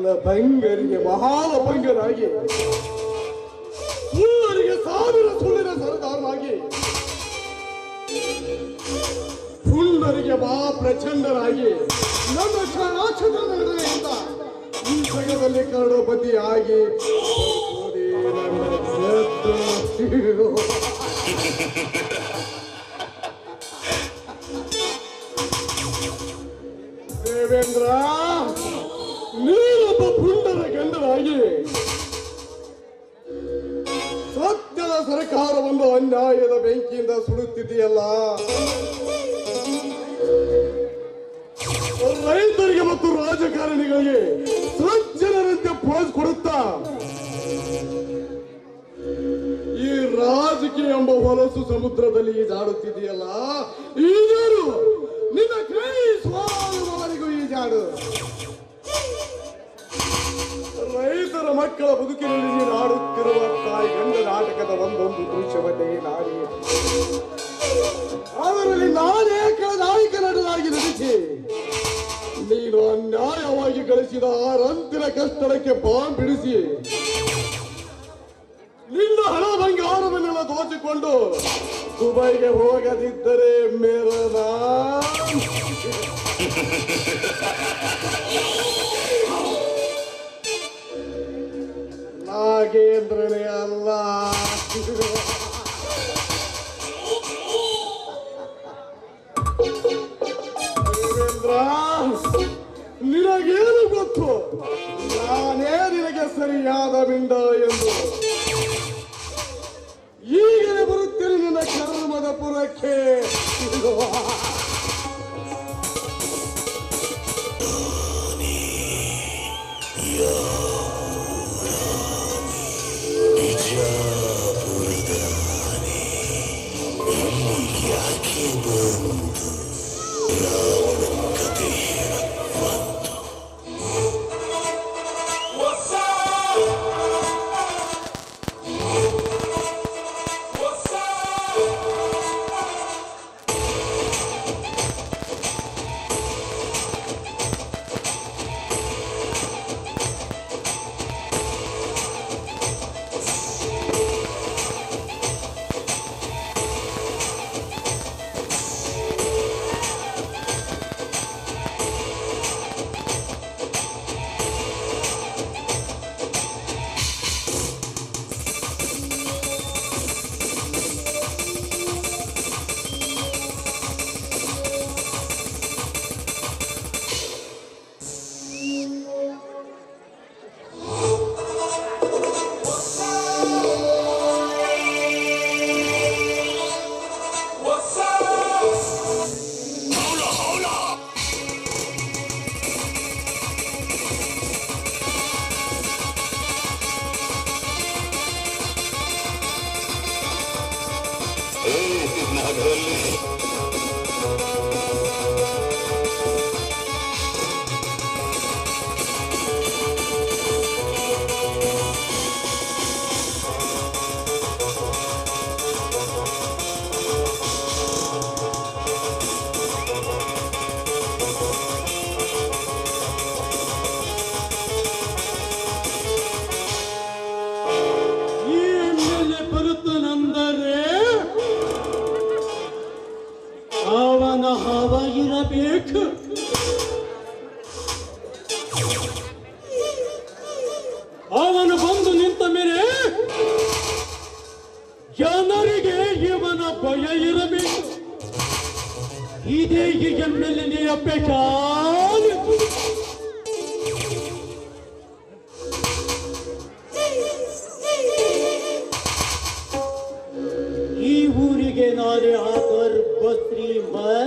ಲಭಂಗರಿಗೆ ಮಹಾಲಭಂಗರಾಗಿ ಸುಳ್ಳರಿಗೆ ಸಾವಿರ ಸುಳ್ಳಿನ ಸರದಾರರಾಗಿ ಪುಂಡರಿಗೆ ಮಹಾ ಪ್ರಚಂಡರಾಗಿ ನನ್ನ ನಡೆಯಿಂದ ಈ ಜಗದಲ್ಲಿ ಕರುಣಪತಿ ಆಗಿ ದೇವೇಂದ್ರ! ಅನ್ಯಾಯದ ಬೆಂಕಿಯಿಂದ ಸುಡುತ್ತಿದೆಯಲ್ಲ ರೈತರಿಗೆ ಮತ್ತು ರಾಜಕಾರಣಿಗಳಿಗೆ ಸಜ್ಜನರಂತೆ ಪೋಸ್ ಕೊಡುತ್ತಾ? ಈ ರಾಜಕೀಯ ಎಂಬ ಹೊಲಸು ಸಮುದ್ರದಲ್ಲಿ ಈಜಾಡುತ್ತಿದೆಯಲ್ಲ ಈಜಾಡು ನಿನ್ನ ಕೈ ಸ್ವಾಮಿಗೂ ಈಜಾಡು. ರೈತರ ಮಕ್ಕಳ ಬದುಕಿನಲ್ಲಿ ನೀನು ಆಡುತ್ತಿರುವ ತಾಯಿ ಗಂಡ ನಾಟಕದ ಒಂದೊಂದು ದೃಶ್ಯವನ್ನೇ ನಾಡಿ ಅದರಲ್ಲಿ ನಾನೇ ನಾಯಕ ನಟನಾಗಿ ನಡೆಸಿ ನೀನು ಅನ್ಯಾಯವಾಗಿ ಗಳಿಸಿದ ಆ ರಂತಿನ ಕಷ್ಟಕ್ಕೆ ಬಾಂಬ್ ಬಿಡಿಸಿ ನಿನ್ನ ಹಣ ಬಂಗಾರವನ್ನೆಲ್ಲ ದೋಚಿಕೊಂಡು ದುಬೈಗೆ ಹೋಗದಿದ್ದರೆ ಮೇರನ ನಾಗೇಂದ್ರನೇ ಅಲ್ಲ ನಿನಗೇನು ಗೊತ್ತು? ನಾನೇ ನಿನಗೆ ಸರಿಯಾದ ಬಿಂಡ ಎಂದು. ಆದರ್ ಬಸ್ರಿ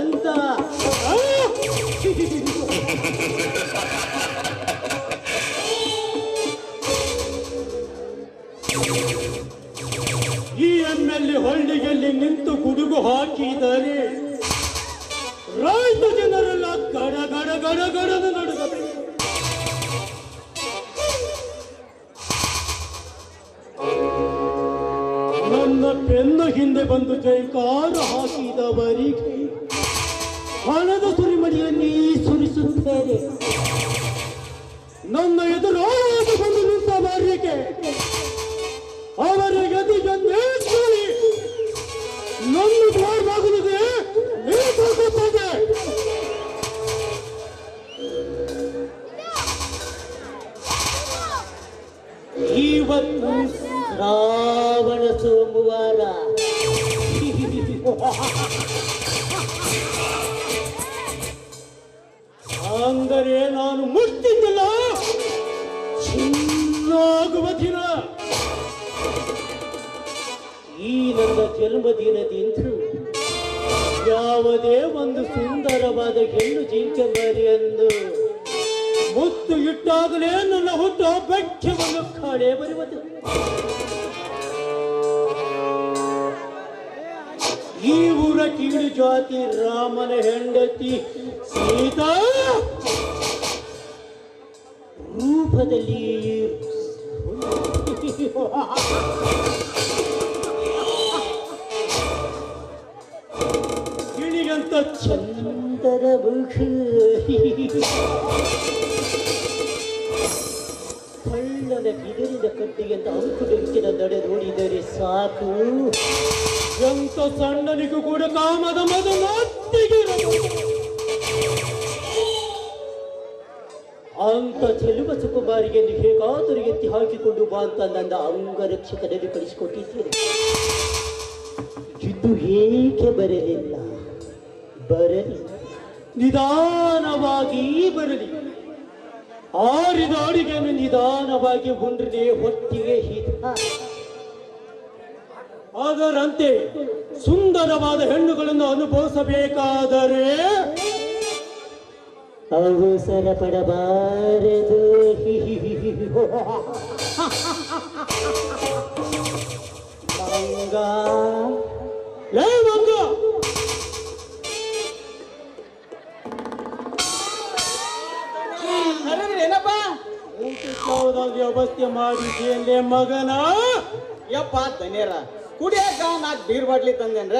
ಹಣದ ಸುರಿಮಡಿಯಲ್ಲಿ ಸುರಿಸುತ್ತೇನೆ ನನ್ನ ಎದುರಾಗಿ ಬಂದು ನಿಂತವರಿಗೆ ಅವರ ಎದೆಗೆ ದಿನ ಈ ನನ್ನ ಜನ್ಮದಿನದಿಂದ ಯಾವುದೇ ಒಂದು ಸುಂದರವಾದ ಹೆಣ್ಣು ಜಿಂಕೆ ಎಂದು ಮುತ್ತು ಇಟ್ಟಾಗಲೇ ನನ್ನ ಹುಟ್ಟು ಬೆಚ್ಚವನ್ನು ಕಾಣೆ ಬರುವುದು. ಈ ಊರ ಕೀಳು ಜಾತಿ ರಾಮನ ಹೆಂಡತಿ ಸೀತಾ. ರೂಪದಲ್ಲಿ ಗಿಳಿಗಂತ ಚಂದರ ಮುಖ. ಕಳ್ಳನ ಬಿದಿರಿನ ಕಟ್ಟಿಗೆಂತ ಅಂಕುಡೊಂಕಿನ ನಡೆ ನೋಡಿದರೆ ಸಾಕು. ಎಂತ ಸಣ್ಣನಿಗೂ ಕೂಡ ಕಾಮದ ಮದ ಅಂತ ಚೆಲುವ ಸುಕುಮಾರಿಗೆ ಹೇಗಾದರೂ ಎತ್ತಿ ಹಾಕಿಕೊಂಡು ಬಾ ಅಂತ ನನ್ನ ಅಂಗರಕ್ಷಕನಲ್ಲಿ ಕಳಿಸಿಕೊಟ್ಟಿದ್ದೀರಿ ಇದು ಏಕೆ ಬರಲಿಲ್ಲ? ಬರಲಿ. ನಿಧಾನವಾಗಿ ಬರಲಿ. ಆರಿದ ಅಡುಗೆಯನ್ನು ನಿಧಾನವಾಗಿ ಉಂಡ್ರೆ ಹೊತ್ತಿಗೆ ಹಿತ. ಅದರಂತೆ ಸುಂದರವಾದ ಹೆಣ್ಣುಗಳನ್ನು ಅನುಭವಿಸಬೇಕಾದರೆ ಅವಸರ ಪಡಬಾರದು. ಏನಪ್ಪ? ವ್ಯವಸ್ಥೆ ಮಾಡಿದ್ದೇನೆ ಮಗನ. ಯಪ್ಪ ಧನ್ಯರ. ಕುಡಿಯಾಕ ನಾಲ್ಕು ಬೀರ್ ಬಾಟ್ಲಿ ತಂದೇನ್ರ?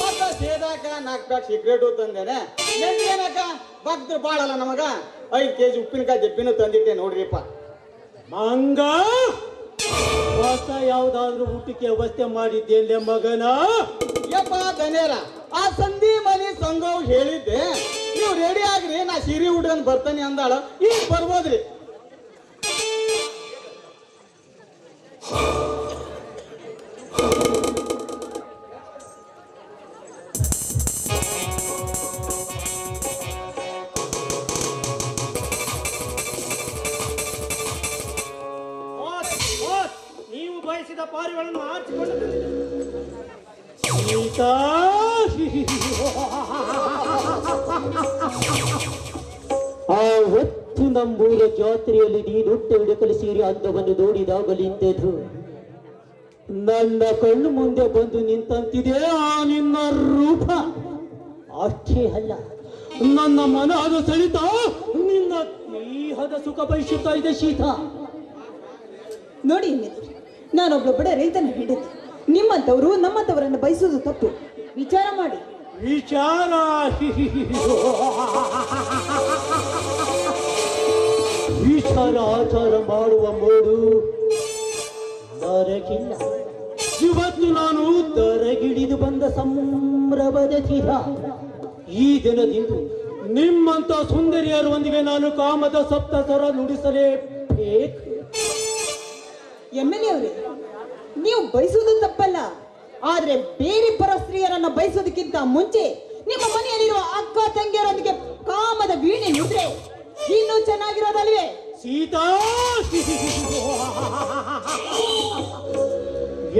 ಮತ್ತ ಸೇದಾಕ ನಾಲ್ಕು ಪ್ಯಾಕ್ ಸಿಗರೇಟು ತಂದೇನೆ. ನೆನ್ನೇನಕ ಬಗ್ದ್ರ ಬಾಳಲ್ಲ ನಮಗ. ಐದು ಕೆಜಿ ಉಪ್ಪಿನಕಾಯಿ ಜಪ್ಪಿನೂ ತಂದಿಟ್ಟೆ ನೋಡ್ರಿಪ್ಪ. ಮಂಗ ಹೊಸ ಯಾವ್ದಾದ್ರು ಊಟಕ್ಕೆ ವ್ಯವಸ್ಥೆ ಮಾಡಿದ್ದೇನೆ ಮಗನ? ಯಪ್ಪ ಗನೇರ ಆ ಸಂಧಿ ಮನಿ ಸಂಘವ್ ಹೇಳಿದ್ದೆ ನೀವು ರೆಡಿ ಆಗ್ರಿ ನಾ ಸಿರಿ ಹುಡುಗನ್ ಬರ್ತಾನೆ ಅಂದಾಳ. ಈಗ ಬರ್ಬೋದ್ರಿ. ಬಯಸಿದ ಪಾರಿಗಳನ್ನು ಆರಿಸಿಕೊಂಡು ಆ ಹೊತ್ತು ನಂಬೂರ ಜಾತ್ರೆಯಲ್ಲಿ ನೀನುಟ್ಟೆ ಹಿಡಕಲು ಸೇರಿ ಅಂದವನ್ನು ನೋಡಿದಾಗಲಿದ್ದು ನನ್ನ ಕಣ್ಣು ಮುಂದೆ ಬಂದು ನಿಂತಂತಿದೆ ಆ ನಿನ್ನ ರೂಪ ಅಷ್ಟೇ ಅಲ್ಲ ನನ್ನ ಮನ ಅದು ಸೆಳಿತ ನಿನ್ನ ದೇಹದ ಸುಖ ಬಯಸುತ್ತಾ ಇದೆ ಶೀತ ನೋಡಿ ನಾನೊಬ್ಬ ಬಡ ರೈತನ ಹಿಡಿದೆ ನಿಮ್ಮಂತವರು ನಮ್ಮಂತವರನ್ನು ಬಯಸುವುದು ತಪ್ಪು. ವಿಚಾರ ಮಾಡಿ. ವಿಚಾರ. ವಿಚಾರ ಆಚಾರ ಮಾಡುವ ಮೋಡು ಬರಗಿಲ್ಲ ಇವತ್ತು ನಾನು ತರಗಿಳಿದು ಬಂದ ಸಂಭ್ರಮದ ತೀರ ಈ ದಿನದಿಂದ ನಿಮ್ಮಂತ ಸುಂದರಿಯರೊಂದಿಗೆ ನಾನು ಕಾಮದ ಸಪ್ತಸ್ವರ ನುಡಿಸಲೇಬೇಕು. ಎಂ ಎಲ್ ಎ ಅವರೇ, ನೀವು ಬಯಸುವುದು ತಪ್ಪಲ್ಲ. ಆದ್ರೆ ಬೇರೆ ಪರ ಸ್ತ್ರೀಯರನ್ನ ಬಯಸೋದಕ್ಕಿಂತ ಮುಂಚೆ ನಿಮ್ಮ ಮನೆಯಲ್ಲಿರುವ ಅಕ್ಕ ತಂಗಿಯರೊಂದಿಗೆ ಕಾಮದ ವೀಣೆ ನುಡಿದ್ರೆ ಇನ್ನೂ ಚೆನ್ನಾಗಿರೋದಲ್ವೇ? ಸೀತಾ!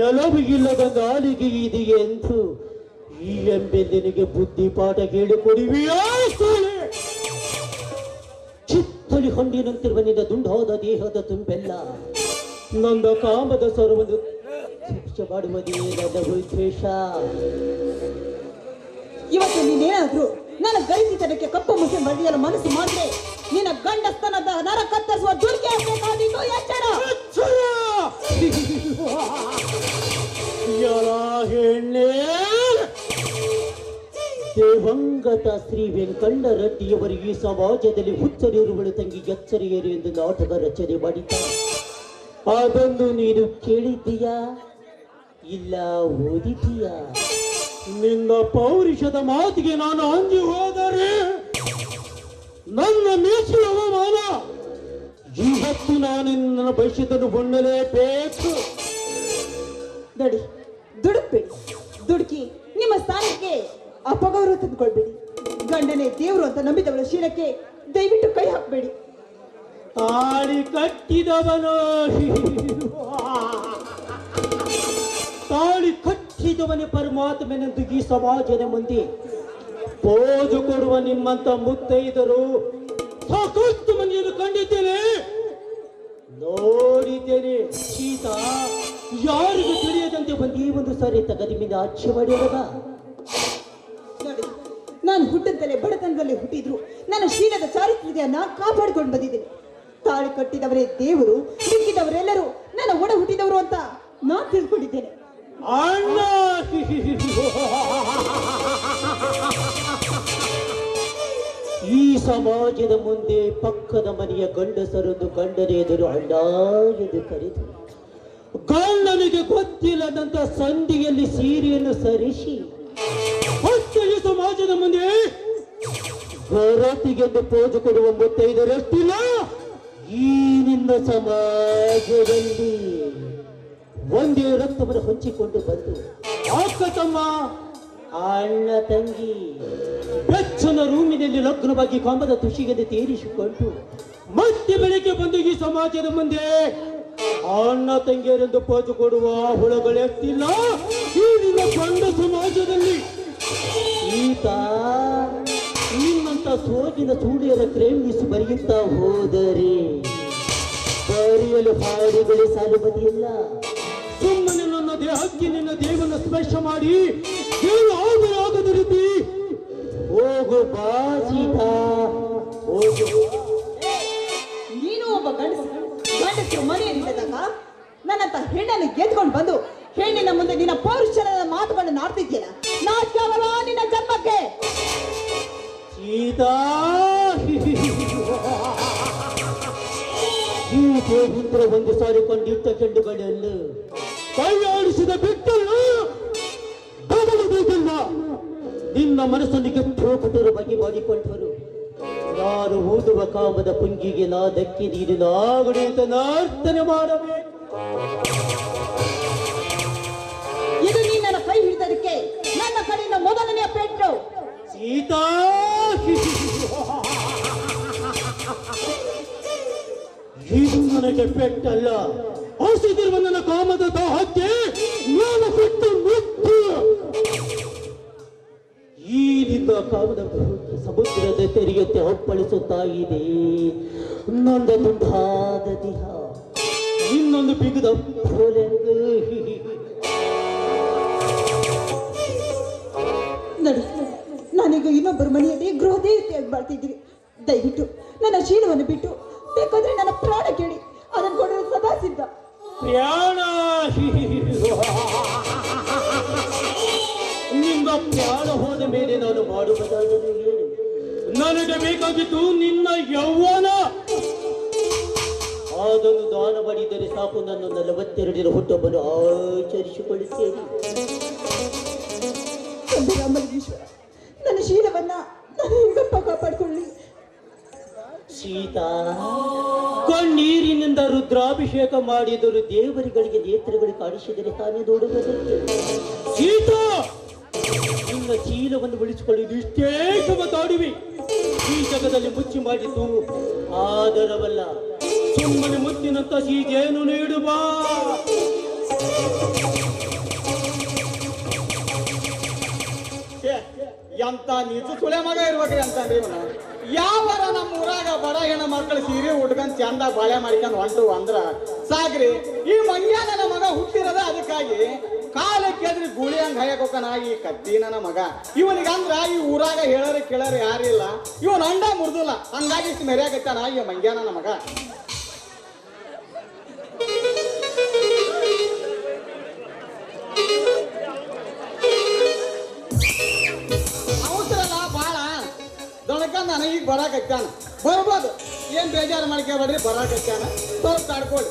ಎಲವಿಗಿಲ್ಲದ ನಾಲಿಗೆ ಇದೆಯೇ ಎಂದು ಈ ಎಂಬೆಂದಿನಿಗೆ ಬುದ್ಧಿ ಪಾಠ ಹೇಳಿಕೊಡುವಿಯಾ ಸೋಲೆ? ಚಿತ್ತಲಿ ಹೊಂಡಿನಂತಿರುವ ನಿನ್ನ ದುಂಡಾದ ದೇಹದ ತುಂಬೆಲ್ಲ ನನ್ನ ಕಾಮದ ಸ್ವರವನ್ನು ಶಿಕ್ಷೆ ಮಾಡುವುದೇ ನನ್ನ ಉದ್ದೇಶ ಇವತ್ತು ನೀನೇನಾದ್ರು ನನ್ನ ಗರಿಸಿತನಕ್ಕೆ ಕಪ್ಪು ಮುಖೆ ಬರೆಯಲು ಮನಸ್ಸು ಮಾಡಿದ್ರೆ ನಿನ್ನ ಗಂಡಸ್ತನದ ನರ ಕತ್ತರಿಸುವ ದುರ್ಗೆ ಎಚ್ಚರ ಎಚ್ಚರ! ದೇವಂಗತ ಶ್ರೀ ವೆಂಕಣ್ಣ ರೆಡ್ಡಿಯವರು ಈ ಸಮಾಜದಲ್ಲಿ ಹುಚ್ಚರಿಯರುಗಳು ತಂಗಿ ಎಚ್ಚರಿಯರು ಎಂದು ನಾಟಕ ರಚನೆ ಮಾಡಿದ್ದಾರೆ. ಅದನ್ನು ನೀನು ಕೇಳಿದ್ದೀಯಾ? ಇಲ್ಲ ಓದಿದ್ದೀಯಾ? ನಿನ್ನ ಪೌರುಷದ ಮಾತಿಗೆ ನಾನು ಅಂಜಿ ಹೋದರೆ ನನ್ನ ಮೀಸಲು ಅವಮಾನ. ಇವತ್ತು ನಾನು ನನ್ನ ಭವಿಷ್ಯದನ್ನು ಹೊಣ್ಣಲೇಬೇಕು ನಡಿ ದುಡುಕ್ಬೇಡಿ. ದುಡುಕಿ ನಿಮ್ಮ ಸ್ಥಾನಕ್ಕೆ ಅಪಗೌರವ ತಂದುಕೊಳ್ಬೇಡಿ. ಗಂಡನೇ ದೇವರು ಅಂತ ನಂಬಿದವಳ ಶೀಲಕ್ಕೆ ದಯವಿಟ್ಟು ಕೈ ಹಾಕಬೇಡಿ. ತಾಳಿ ಕಟ್ಟಿದವನು ತಾಳಿ ಕಟ್ಟಿದವನೇ ಪರಮಾತ್ಮನೆಂದು ಈ ಸಮಾಜದ ಮುಂದೆ ಪೋಜು ಕೊಡುವ ನಿಮ್ಮಂತ ಮುತ್ತೈದರು. ಸಾಕಷ್ಟು ಮಂದಿಯನ್ನು ಕಂಡಿದ್ದೇನೆ. ನೋಡಿದ್ದೇನೆ. ಶೀತ ಯಾರಿಗೂ ತಿಳಿಯದಂತೆ ಒಂದೇ ಒಂದು ಸಾರಿ ತಗದಿ ಮೇಲೆ ಆಚೆ ಮಾಡಿರದ ನಾನು ಹುಟ್ಟದಲ್ಲೇ ಬಡತನದಲ್ಲಿ ಹುಟ್ಟಿದ್ರು. ನನ್ನ ಶೀಲದ ಚಾರಿತ್ರ್ಯತೆಯನ್ನ ಕಾಪಾಡಿಕೊಂಡು ಬಂದಿದ್ದೇನೆ. ತಾಳಿ ಕಟ್ಟಿದವರೇ ದೇವರು ಸಿಕ್ಕಿದವರೆಲ್ಲರೂ ನನ್ನ ಒಡ ಹುಟ್ಟಿದವರು ಅಂತ ನಾನು ತಿಳ್ಕೊಂಡಿದ್ದೇನೆ ಅಣ್ಣ ಈ ಸಮಾಜದ ಮುಂದೆ ಪಕ್ಕದ ಮನೆಯ ಗಂಡಸರೊಂದು ಗಂಡನ ಎದುರು ಅಣ್ಣ ಎಂದು ಕರೆದು ಗಂಡನಿಗೆ ಗೊತ್ತಿಲ್ಲದಂತ ಸಂಧಿಯಲ್ಲಿ ಸೀರೆಯನ್ನು ಸರಿಸಿ ಈ ಸಮಾಜದ ಮುಂದೆ ಹೊರತಿಗೆಂದು ಪೋಜು ಕೊಡುವ ಮುತ್ತೈದರಷ್ಟಿಲ್ಲ ಈ ನಿನ್ನ ಸಮಾಜದಲ್ಲಿ ಒಂದೇ ರಕ್ತವನ್ನು ಹೊಂಚಿಕೊಂಡು ಬಂದು ಅಕ್ಕ ತಮ್ಮ ಅಣ್ಣ ತಂಗಿ ಬೆಚ್ಚನ ರೂಮಿನಲ್ಲಿ ಲಗ್ನವಾಗಿ ಕಂಬದ ತುಷಿಗೆ ತೀರಿಸಿಕೊಂಡು ಮತ್ತೆ ಬೆಳಿಗ್ಗೆ ಬಂದು ಈ ಸಮಾಜದ ಮುಂದೆ ಅಣ್ಣ ತಂಗಿಯರೆಂದು ಪೋಜು ಕೊಡುವ ಹುಳಗಳೆತ್ತಿಲ್ಲ ಈ ನಿನ್ನ ಕಂಡ ಸಮಾಜದಲ್ಲಿ ಈತ ಸೋಗಿನ ಸೂಳಿಯರ ಪ್ರೇಮಿಸಿ ಬರೆಯುತ್ತಾ ಹೋದರೆ. ಬರೆಯಲು ಸಾಲು ಬದಿಯಲ್ಲ. ಸುಮ್ಮನೆ ನನ್ನ ದೇಹಕ್ಕೆ ನಿನ್ನ ದೇವನ ಸ್ಪರ್ಶ ಮಾಡಿ ದೇವ ಆಗದ ರೀತಿ ಹೋಗು ಬಾ ಹೋಗು. ನೀನು ಒಬ್ಬ ಗಂಡಸ ಗಂಡಸರು ಮನೆಯಲ್ಲಿದ್ದಾಗ ನನ್ನಂತ ಹೆಣ್ಣನ್ನು ಗೆದ್ಕೊಂಡು ಬಂದು ಹೆಣ್ಣಿನ ಮುಂದೆ ನಿನ್ನ ಪೌರುಷನ ಮಾತುಗಳನ್ನು ನಾ ನಾಟ್ಯವಲ್ಲ ನಿನ್ನ ಜನ್ಮಕ್ಕೆ. ಈ ದೇವಿಂದ್ರ ಒಂದು ಸಾರಿ ಕೊಂಡಿಟ್ಟ ಚೆಂಡುಗಳನ್ನು ಕೈಯಾಡಿಸಿದ ಬಿಟ್ಟಲ್ಲ ಬೇಕಲ್ಲ ನಿನ್ನ ಮನಸ್ಸನ್ನು ಗೆಟ್ಟು ಕೊಟ್ಟರು ಬಗೆ ಮಾಡಿಕೊಂಡರು ನಾನು ಓದುವ ಕಾಮದ ಪುಂಗಿಗೆ ನಾ ದಕ್ಕಿ ನೀನು ನಾಗಡಿ ಅಂತ ನಾರ್ತನೆ ಮಾಡಬೇಕು. ಇದು ನೀ ನನ್ನ ಕೈ ಹಿಡಿದದಕ್ಕೆ ನನ್ನ ಕಡೆಯಿಂದ ಮೊದಲನೆಯ ಪೆಟ್ಟು. ಸೀತಾ! ನನಗೆ ಪೆಟ್ಟಲ್ಲ. ಔಷಧಿರುವ ನನ್ನ ಕಾಮದ ದಾಹಕ್ಕೆ ನಾನು ಬಿಟ್ಟು ಮುಟ್ಟು ಈ ನಿನ್ನ ಕಾಮದ ಸಮುದ್ರದ ತೆರೆಯತ್ತೆ ಅಪ್ಪಳಿಸುತ್ತಾ ಇದೆ. ನಂದ ತುಂಡಾದ ದಿಹ. ಇನ್ನೊಂದು ಬಿಗದ ನೋಡಿ, ನಾನೀಗ ಇನ್ನೊಬ್ಬರ ಮನೆಯಲ್ಲಿ ಗೃಹದೇವತೆಯಾಗಿ ಬಾಳ್ತಿದ್ದೀರಿ ದಯವಿಟ್ಟು ನನ್ನ ಶೀಲವನ್ನು ಬಿಟ್ಟು, ಬೇಕಾದ್ರೆ ನನ್ನ ಪ್ರಾಣ ಕೇಳಿ. ಪ್ರಾಣ ನಿಮ್ಮ ಪ್ರಾಣ ಹೋದ ಮೇಲೆ ನಾನು ಮಾಡುವುದಾದರೂ ನನಗೆ ಬೇಕಾಗಿತ್ತು ನಿನ್ನ ಯೌವನ. ಅದನ್ನು ದಾನ ಮಾಡಿದರೆ ಸಾಕು ನನ್ನ ನಲವತ್ತೆರಡಿನ ಹುಟ್ಟೊಬ್ಬನು ಆಚರಿಸಿಕೊಳ್ಳುತ್ತೇನೆ. ನನ್ನ ಶೀಲವನ್ನ ನಾನು ಹೆಂಗಪ್ಪ ಕಾಪಾಡಿಕೊಳ್ಳಿ. ಸೀತಾ. ರುದ್ರಾಭಿಷೇಕ ಮಾಡಿದರು ದೇವರುಗಳಿಗೆ ನೇತ್ರಗಳು ಕಾಣಿಸಿದರೆ ತಾನೇ ನೋಡುವುದಕ್ಕೆ. ಸೀತಾ, ನಿನ್ನ ಚೀಲವನ್ನು ಉಳಿಸಿಕೊಳ್ಳುವುದು ಇಷ್ಟೇ ಮಾತಾಡುವಿ ಈ ಜಗದಲ್ಲಿ ಮುಚ್ಚಿ ಮಾಡಿದ್ದು ಆದರವಲ್ಲ. ಸುಮ್ಮನೆ ಮುತ್ತಿನಂತ ಸೀಜೇನು ನೀಡುವ ಎಂತ ನಿಜ ಸುಳೆ ಮಗ ಅಂತ ಅಂತಂದ್ರಿ ಇವನು. ಯಾವರ ನಮ್ಮ ಊರಾಗ ಬಡ ಹೆಣ್ಣು ಮಕ್ಕಳು ಸೀರೆ ಉಟ್ಕೊಂಡ್ ಚಂದ ಬಾಳೆ ಮಾಡ್ಕೊಂಡು ಹೊಂಟು ಅಂದ್ರ ಸಾಗ್ರಿ ಈ ಮಂಗ್ಯಾನ ನನ್ನ ಮಗ ಹುಟ್ಟಿರದ ಅದಕ್ಕಾಗಿ ಕಾಲ ಕೇದ್ರಿ ಗೂಳಿ ಹಂಗ ಹಯಕೋಕನ ಈ ಕತ್ತಿ ನನ್ನ ಮಗ. ಇವನಿಗೆ ಅಂದ್ರ ಈ ಊರಾಗ ಹೇಳೋರು ಕೇಳೋರು ಯಾರಿಲ್ಲ. ಇವನ್ ಅಂಡ ಮುರಿದಿಲ್ಲ. ಹಂಗಾಗಿ ಇಷ್ಟು ಮೆರೆಯಾಗತ್ತಾನ ಈ ಮಂಗ್ಯಾನ ಮಗ. ನನಗೆ ಈಗ ಬರಾಕತ್ತಾನ ಬರ್ಬೋದು. ಏನ್ ಬೇಜಾರು ಮಾಡ್ಕೊಬೇಡ್ರಿ ಬರಾಕತ್ತಾನ ಸ್ವಲ್ಪ ಕಾಡ್ಕೊಳ್ಳಿ.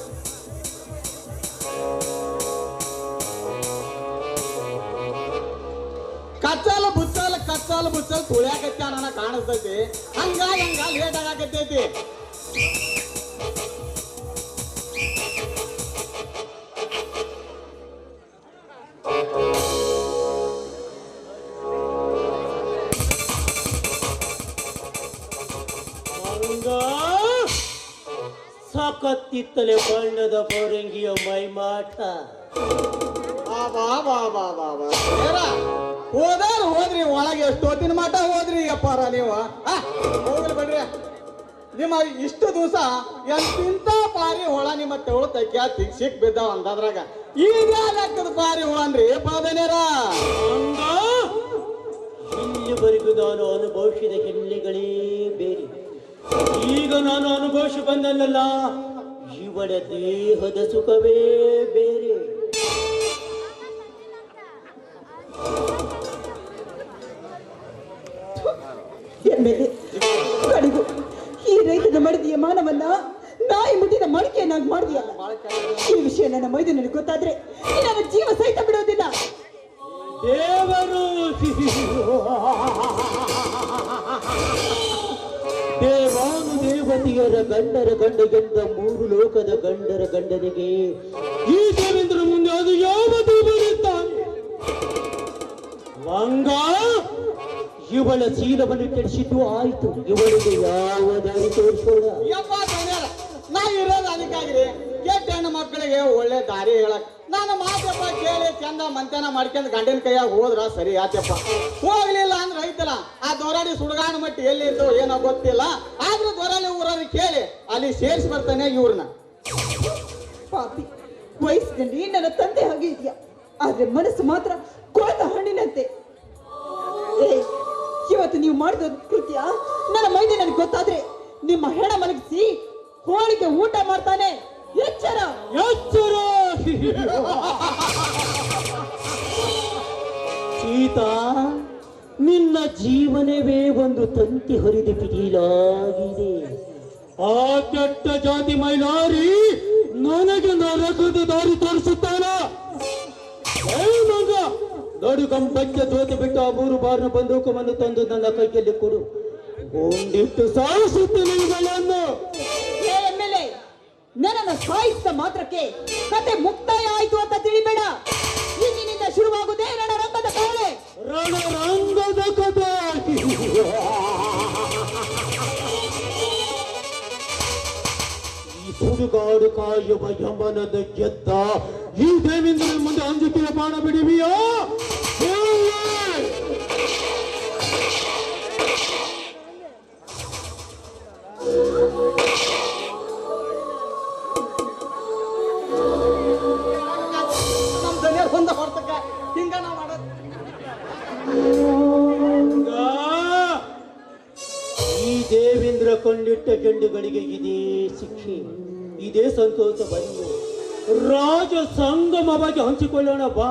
ಕಚ್ಚಾಲ ಬುಚ್ಚಾಲ ಕಚ್ಚಾಲ ಬುಚ್ಚಾಲ ತುಳಿಯಾಕತ್ತಾನ ಕಾಣಿಸ್ತೈತಿ. ಹಂಗಾಗಿ ಹಂಗ ಲೇಟ್ ಆಗಾಕತ್ತೈತಿ. ಸಖತ್ತಿತ್ತಲೆ ಬಣ್ಣದ ಬೋರಂಗಿಯ ಮೈಮಾಟ. ಹೋದಾರ ಹೋದ್ರಿ ಒಳಗೆ ಎಷ್ಟೊತ್ತಿನ ಮಾಟ ಮಠ ಹೋದ್ರಿ ಅಪ್ಪಾರ ನೀವು ಹೋಗ್ಲಿ ಬಿಡ್ರಿ ನಿಮ್ಮ ಇಷ್ಟು ದಿವಸ ಎಂತಿಂತ ಪಾರಿ ಹೊಳ ನಿಮ್ಮ ತೆವಳು ತಗ್ಗ್ಯಾತಿ ಸಿಕ್ ಬಿದ್ದಾವ ಅಂದದ್ರಾಗ. ಈಗ ಲೆಕ್ಕದ ಪಾರಿ ಹೊಳನ್ರಿ ಪಾದನೇರ? ಇಲ್ಲಿ ಇಲ್ಲಿವರೆಗೂ ನಾನು ಅನುಭವಿಸಿದ ಹೆಮ್ಮೆಗಳೇ ಬೇರೆ. ಈಗ ನಾನು ಅನುಭವಿಸಿ ಬಂದನಲ್ಲ ಇವಳ ದೇಹದ ಸುಖವೇ ಬೇರೆ. ಎಮ್ಮೆಲೆ ಈ ರೈತನ ಮಡದಿಯ ಮಾನವನ್ನ ನಾಯಿ ಮುಟ್ಟಿದ ಮಡಿಕೆಯನ್ನಾಗಿ ಮಾಡಿದೆಯಲ್ಲ ಈ ವಿಷಯ ನನ್ನ ಮೈದನಿಗೆ ಗೊತ್ತಾದ್ರೆ ನನ್ನ ಜೀವ ಸಹಿತ ಬಿಡೋದಿಲ್ಲ ದೇವರು ದೇವತೆಯರ ಗಂಡರ ಗಂಡಗೆಂದ ಮೂರು ಲೋಕದ ಗಂಡರ ಗಂಡನಿಗೆ. ಈ ದೇವೇಂದ್ರ ಮುಂದೆ ಅದು ಯಾವತ್ತೂ ಬರುತ್ತಾನೆ ಮಂಗ ಇವಳ ಚೀಲವನ್ನು ಕೆಡಿಸಿದ್ದು ಆಯ್ತು. ಇವಳಿಗೆ ಯಾವ ದಾರಿ ತೋರಿಸೋಣ ನಾ ಇರೋದು ಅದಕ್ಕಾಗಿ ಕೆಟ್ಟ ಹೆಣ್ಣು ಮಕ್ಕಳಿಗೆ ಒಳ್ಳೆ ದಾರಿ ಹೇಳಕ್ ನಾನು ಮಾತಪ್ಪ ಕೇಳಿ ಚಂದ ಮಂತನ ಮಾಡ್ಕೊಂಡ್ ಗಂಡಿನ ಕೈಯಾಗ ಹೋದ್ರ ಸರಿ ಆತಪ್ಪ ಹೋಗ್ಲಿಲ್ಲ ಅಂದ್ರೆ ಐತಲ್ಲ. ಆ ದೊರಾಡಿ ಸುಡಗಾಣ ಮಟ್ಟಿ ಎಲ್ಲಿದ್ದು ಏನೋ ಗೊತ್ತಿಲ್ಲ. ಆದ್ರೂ ದೊರಾಳಿ ಊರಲ್ಲಿ ಕೇಳಿ ಅಲ್ಲಿ ಸೇರಿಸಿ ಬರ್ತಾನೆ ಇವ್ರನ್ನ. ಪಾಪಿ ವಯಸ್ಸಿನಲ್ಲಿ ನನ್ನ ತಂದೆ ಹಾಗೆ ಇದೆಯಾ? ಆದ್ರೆ ಮನಸ್ಸು ಮಾತ್ರ ಕೊಳತ ಹಣ್ಣಿನಂತೆ. ಇವತ್ತು ನೀವು ಮಾಡಿದ ಕೃತ್ಯ. ನನ್ನ ಮೈದೆ ನನಗೆ ಗೊತ್ತಾದ್ರೆ ನಿಮ್ಮ ಹೆಣ ಮಲಗಿಸಿ ಹೋಳಿಗೆ ಊಟ ಮಾಡ್ತಾನೆ. ಎಚ್ಚರ. ಎಚ್ಚರ! ಸೀತಾ, ನಿನ್ನ ಜೀವನವೇ ಒಂದು ತಂತಿ ಹರಿದು ಪಿಟೀಲಾಗಿದೆ. ಆ ಕೆಟ್ಟ ಜಾತಿ ಮೈಲಾರಿ ನನಗೆ ನರಕದ ದಾರಿ ತೋರಿಸುತ್ತಾನ? ನಡು ಕಂಬಕ್ಕೆ ಜೋತಿ ಬಿಟ್ಟು ಆ ಮೂರು ಬಾರಿನ ಬಂದೂಕವನ್ನು ತಂದು ನನ್ನ ಕೈಯಲ್ಲಿ ಕೊಡು. ಒಂದಿಟ್ಟು ಸಾಯಿಸುತ್ತೆ ನನ್ನನ್ನು ಸಾಯಿಸಿದ ಮಾತ್ರಕ್ಕೆ ಕತೆ ಮುಕ್ತಾಯ ಆಯ್ತು ಅಂತ ತಿಳಿಬೇಡ. ಇಂದಿನಿಂದ ಶುರುವಾಗುದೇ ನನ್ನ ರಂಗದ ಕಾಳೆ ರಣರಂಗದ ಕತೆ ಸುಡುಗಾಡು ಕಾಯುವ ಯಮನದ ಗೆದ್ದ ಈ ದೇವೇಂದ್ರ ಮುಂದೆ ಅಂಜಿಕೆಯ ಬಾಣ ಬಿಡುವಿಯಾ? ದೇವೇಂದ್ರ ಕೊಂಡಿಟ್ಟ ಗಂಡುಗಳಿಗೆ ಇದೇ ಶಿಕ್ಷೆ, ಇದೇ ಸಂತೋಷ ಬನ್ನಿ ರಾಜ ಸಂಗಮವಾಗಿ ಹಂಚಿಕೊಳ್ಳೋಣ ಬಾ.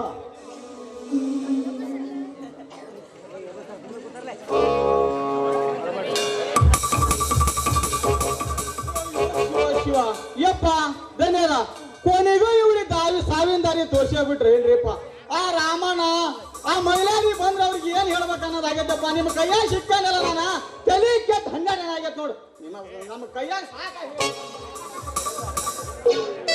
ಶಿವ ಯಪ್ಪ ಧನ್ಯರ ಕೊನೆಗೂ ಇವಳಿ ದಾರಿ, ಸಾವಿನ ದಾರಿ ತೋರ್ಸ್ಯಾಬಿಟ್ರಿ ಏನ್ರಿಪ್ಪ? ಆ ರಾಮಣ್ಣ ಆ ಮೈಲಾರಿ ಬಂದ್ರ ಅವ್ರಿಗೆ ಏನ್ ಹೇಳ್ಬೇಕು ಅನ್ನೋದಾಗೈತಪ್ಪ? ನಿಮ್ಮ ಕೈಯಾಗ ಸಿಕ್ಕಲ್ಲ ನಾನ? ತಲೆ ಕೆಟ್ಟ ಹನ್ನೆರಡು ಆಗೈತೆ ನೋಡು. ನಿಮ್ಮ ನಮ್ಮ ಕೈಯಾಗ ಸಾಕಾಗಿ